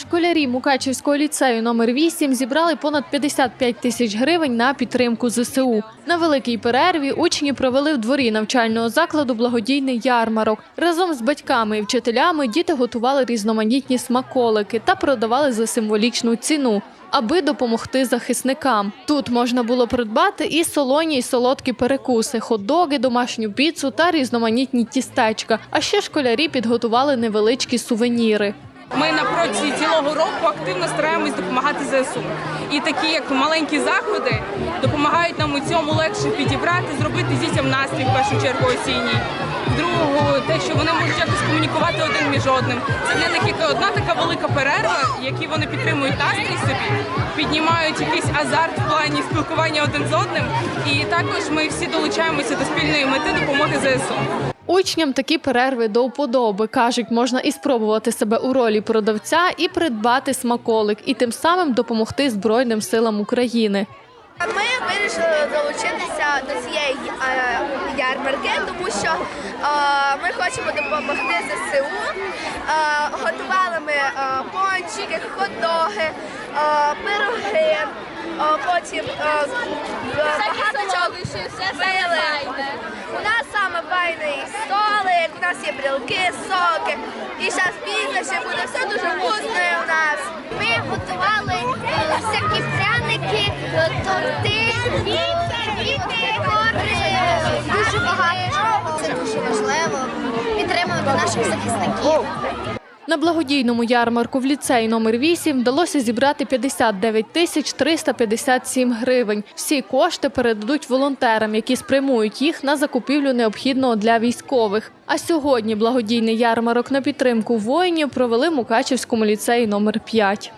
Школярі Мукачівського ліцею номер 8 зібрали понад 55 тисяч гривень на підтримку ЗСУ. На великій перерві учні провели в дворі навчального закладу благодійний ярмарок. Разом з батьками і вчителями діти готували різноманітні смаколики та продавали за символічну ціну. Аби допомогти захисникам, тут можна було придбати і солоні, і солодкі перекуси, хот-доги, домашню піцу та різноманітні тістечка. А ще школярі підготували невеличкі сувеніри. Ми на протязі цілого року активно стараємось допомагати ЗСУ. І такі, як маленькі заходи, допомагають нам у цьому легше підібрати, зробити дітям настрій в першу чергу осінній. Другу, те, що вони можуть якось комунікувати один між одним. Це для них як одна така велика перерва, які вони підтримують настрій собі, піднімають якийсь азарт в плані спілкування один з одним. І також ми всі долучаємося до спільної мети допомоги ЗСУ. Учням такі перерви до вподоби. Кажуть, можна і спробувати себе у ролі продавця, і придбати смаколик, і тим самим допомогти Збройним силам України. Ми вирішили долучитися до цієї е, ярмарки, тому що е, ми хочемо допомогти ЗСУ. Е, готували ми пончики, хот-доги, пироги, потім багато чого файний столик, у нас є брілки, соки. І зараз пізно ще буде все дуже вкусне у нас. Ми готували е, всякі пряники, торти, торти, квіти, гори. Дуже багато чого. Це дуже важливо підтримувати наших захисників. На благодійному ярмарку в ліцеї номер 8 вдалося зібрати 59 тисяч 357 гривень. Всі кошти передадуть волонтерам, які спрямують їх на закупівлю необхідного для військових. А сьогодні благодійний ярмарок на підтримку воїнів провели в Мукачівському ліцеї номер 5.